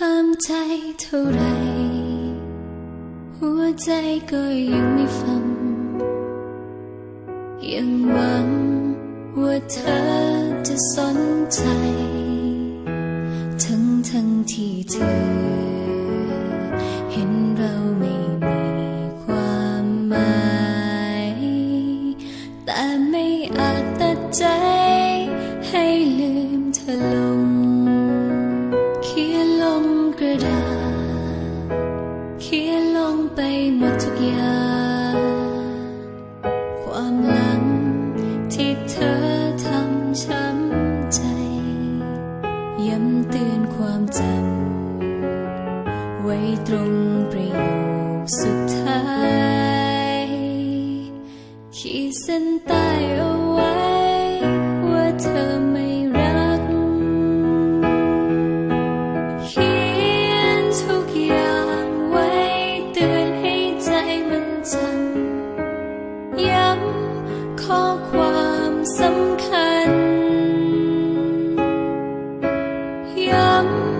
ห้ามใจเท่าไร หัวใจก็ยังไม่ฟัง ยังหวังว่าเธอจะสนใจ ทั้งทั้งที่เธอ ขียนลงไปหมดทุกอย่าง ความหลังที่เธอทำช้ำใจ ย้ำเตือนความจำ ไว้ตรงประโยคสุดท้าย ขีดเส้นใต้เอาไว้ว่า ข้อความสำคัญ ย้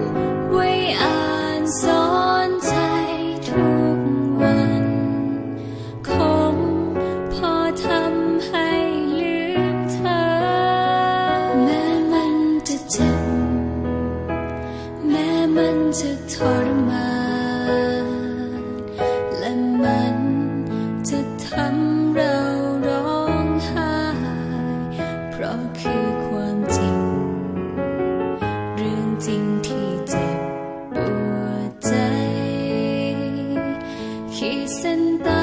ำไว้อ่านสอนใจทุกวัน คงพอทำให้ลืมเธอ แม้มันจะเจ็บ แม้มันจะทรมาน จริงที่เจ็บปวดใจ ขีดเส้นใต้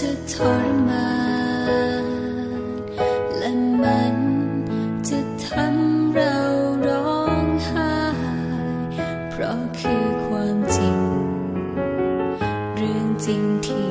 จะทรมานและมันจะทำเราร้องไห้เพราะคือความจริง เรื่องจริงที่